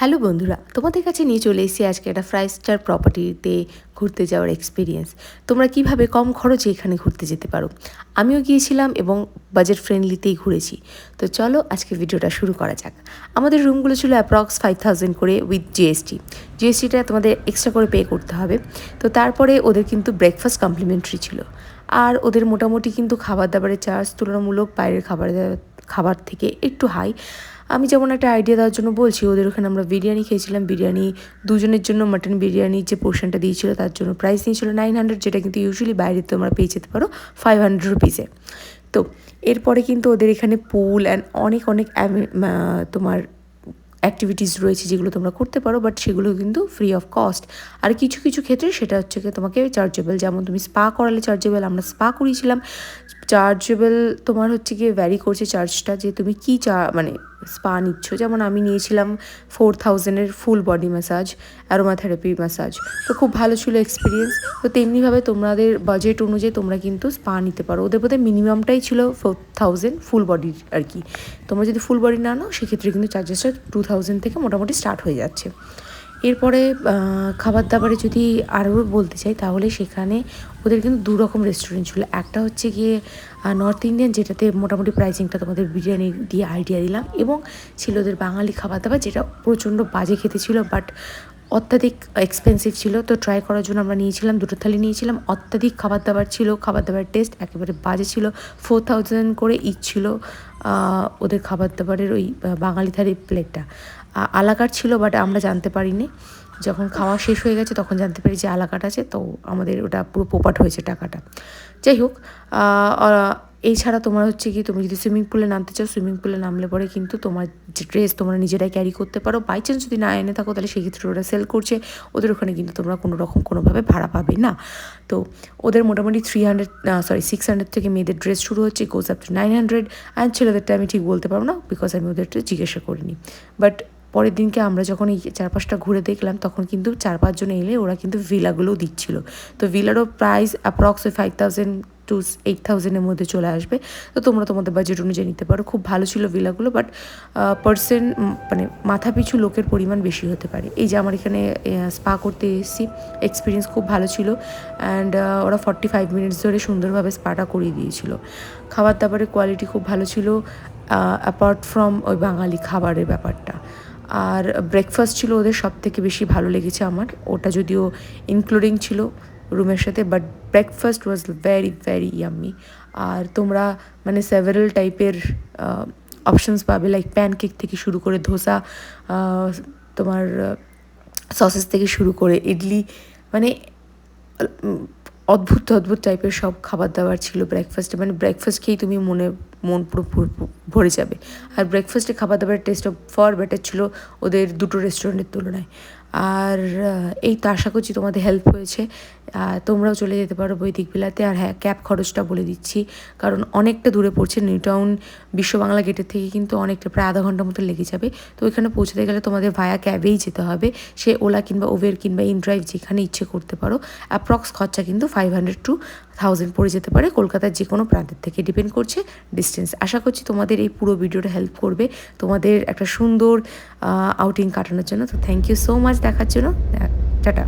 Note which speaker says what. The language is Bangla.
Speaker 1: হ্যালো বন্ধুরা, তোমাদের কাছে নিয়ে চলে এসেছি আজকে একটা ফাইভ স্টার প্রপার্টিতে ঘুরতে যাওয়ার এক্সপিরিয়েন্স তোমরা কীভাবে কম খরচে এখানে ঘুরতে যেতে পারো? আমিও গিয়েছিলাম এবং বাজেট ফ্রেন্ডলিতেই ঘুরেছি। তো চলো আজকে ভিডিওটা শুরু করা যাক। আমাদের রুমগুলো ছিল অ্যাপ্রক্স ফাইভ থাউজেন্ড করে উইথ জিএসটি জিএসটিটা তোমাদের এক্সট্রা করে পে করতে হবে। তো তারপরে ওদের কিন্তু ব্রেকফাস্ট কমপ্লিমেন্টারি ছিল। আর ওদের মোটামুটি কিন্তু খাবার দাবারের চার্জ তুলনামূলক বাইরের খাবার খাবার থেকে একটু হাই আমি যেমন একটা আইডিয়া দেওয়ার জন্য বলছি, ওদের ওখানে আমরা বিরিয়ানি খেয়েছিলাম, বিরিয়ানি দুজনের জন্য মাটন বিরিয়ানির যে পোর্শনটা দিয়েছিল তার জন্য প্রাইস নিয়েছিল নাইন হান্ড্রেড যেটা কিন্তু ইউজুয়ালি বাইরে তোমরা পেয়ে যেতে পারো ফাইভ হান্ড্রেড রুপিসে তো এরপরে কিন্তু ওদের এখানে পুল অ্যান্ড অনেক অনেক তোমার অ্যাক্টিভিটিস রয়েছে যেগুলো তোমরা করতে পারো বাট সেগুলো কিন্তু ফ্রি অফ কস্ট আর কিছু কিছু ক্ষেত্রে সেটা হচ্ছে কি তোমাকে চার্জেবল যেমন তুমি স্পা করালে চার্জেবল আমরা স্পা করিয়েছিলাম। চার্জেবল তোমার হচ্ছে গিয়ে ভ্যারি করছে চার্জটা যে তুমি কী চা মানে স্পা নিচ্ছ। যেমন আমি নিয়েছিলাম four থাউজেন্ডের full body massage aromatherapy massage তো খুব ভালো ছিল এক্সপিরিয়েন্স তো তেমনিভাবে তোমাদের বাজেট অনুযায়ী তোমরা কিন্তু স্পা নিতে পারো। ওদের বোধহয় মিনিমামটাই ছিল ফোর থাউজেন্ড ফুল বডির আর কি। তোমরা যদি ফুল বডি না নাও, সেক্ষেত্রে কিন্তু চার্জেসটা টু থাউজেন্ড থেকে মোটামুটি স্টার্ট হয়ে যাচ্ছে। এরপরে খাবার দাবারে যদি আরও বলতে চাই, তাহলে সেখানে ওদের কিন্তু দু রকম রেস্টুরেন্ট ছিল। একটা হচ্ছে গিয়ে নর্থ ইন্ডিয়ান যেটাতে মোটামুটি প্রাইসিংটা তোমাদের বিরিয়ানি দিয়ে আইডিয়া দিলাম এবং ছিল ওদের বাঙালি খাবার দাবার যেটা প্রচণ্ড বাজে খেতে ছিল বাট অত্যাধিক এক্সপেন্সিভ ছিল। তো ট্রাই করার জন্য আমরা নিয়েছিলাম, দুটো থালি নিয়েছিলাম। অত্যাধিক খাবার দাবার ছিল খাবার দাবার টেস্ট একেবারে বাজে ছিল। ফোর থাউজেন্ড করে ইচ ছিল ওদের খাবার দাবারের ওই বাঙালি থালির প্লেটটা আলাকার ছিল বাট আমরা জানতে পারিনি। যখন খাওয়া শেষ হয়ে গেছে, তখন জানতে পারি যে আলাকাট আছে, তো আমাদের ওটা পুরো পোপাট হয়েছে টাকাটা। যাই হোক এছাড়া তোমার হচ্ছে কি, তুমি যদি সুইমিং পুলে নামতে চাও সুইমিং পুলে নামলে পরে কিন্তু তোমার যে ড্রেস তোমরা নিজেরাই ক্যারি করতে পারো। বাই চান্স যদি না এনে থাকো, তাহলে সেক্ষেত্রে ওরা সেল করছে। ওদের ওখানে কিন্তু তোমরা কোনো রকম, কোনোভাবে ভাড়া পাবে না। তো ওদের মোটামুটি three hundred sorry six hundred থেকে মেয়েদের ড্রেস শুরু হচ্ছে goes up to nine hundred and ছেলেদেরটা আমি ঠিক বলতে পারব না বিকজ আমি ওদেরটা জিজ্ঞাসা করিনি। বাট পরের দিনকে আমরা যখন এই চারপাশটা ঘুরে দেখলাম, তখন কিন্তু চার পাঁচজন এলে ওরা কিন্তু ভিলাগুলোও দিচ্ছিল। তো ভিলারও price approx five thousand to eight থাউজেন্ডের মধ্যে চলে আসবে। তো তোমরা তোমাদের বাজেট অনুযায়ী নিতে পারো। খুব ভালো ছিল ভিলাগুলো বাট পার্সেন্ট মানে মাথা পিছু লোকের পরিমাণ বেশি হতে পারে। এই যে আমার এখানে স্পা করতে এসেছি এক্সপিরিয়েন্স খুব ভালো ছিল অ্যান্ড ওরা ফর্টি ফাইভ মিনিটস ধরে সুন্দরভাবে স্পাটা করিয়ে দিয়েছিল। খাবার দাবারের কোয়ালিটি খুব ভালো ছিল অ্যাপার্ট ফ্রম ওই বাঙালি খাবারের ব্যাপারটা। আর ব্রেকফাস্ট ছিল ওদের সব থেকে বেশি ভালো লেগেছে আমার। ওটা যদিও ইনক্লুডিং ছিল রুমের সাথে but breakfast was very very yummy আর তোমরা মানে সেভারেল টাইপের অপশনস পাবে লাইক প্যানকেক থেকে শুরু করে ধোসা তোমার সসেস থেকে শুরু করে ইডলি মানে অদ্ভুত অদ্ভুত টাইপের সব খাবার দাবার ছিল ব্রেকফাস্টে মানে ব্রেকফাস্ট খেয়েই তুমি মনে মন পুরো ভরে যাবে। আর ব্রেকফাস্টে খাবার দাবারের টেস্ট অফ ফর বেটার ছিল ওদের দুটো রেস্টুরেন্টের তুলনায়। আর এই তো আশা করছি তোমাদের হেল্প হয়েছে। তোমরাও চলে যেতে পারো বৈদিক বিলাতে। আর হ্যাঁ ক্যাব খরচটা বলে দিচ্ছি। কারণ অনেকটা দূরে পড়ছে নিউ টাউন বিশ্ব বাংলা গেটের থেকে কিন্তু অনেকটা, প্রায় আধা ঘণ্টার মতো লেগে যাবে। তো ওইখানে পৌঁছতে গেলে তোমাদের ভায়া ক্যাবেই যেতে হবে। সে ওলা কিংবা ওভের কিংবা ইন ড্রাইভ যেখানে ইচ্ছে করতে পারো। অ্যাপ্রক্স খরচা কিন্তু ফাইভ হান্ড্রেড টু থাউজেন্ড পড়ে যেতে পারে। কলকাতার যে কোনো প্রান্তের থেকে ডিপেন্ড করছে ডিস্টেন্স আশা করছি তোমাদের এই পুরো ভিডিওটা হেল্প করবে। তোমাদের একটা সুন্দর আউটিং কাটানোর জন্য। তো থ্যাংক ইউ সো মাচ দেখার জন্য। টাটা।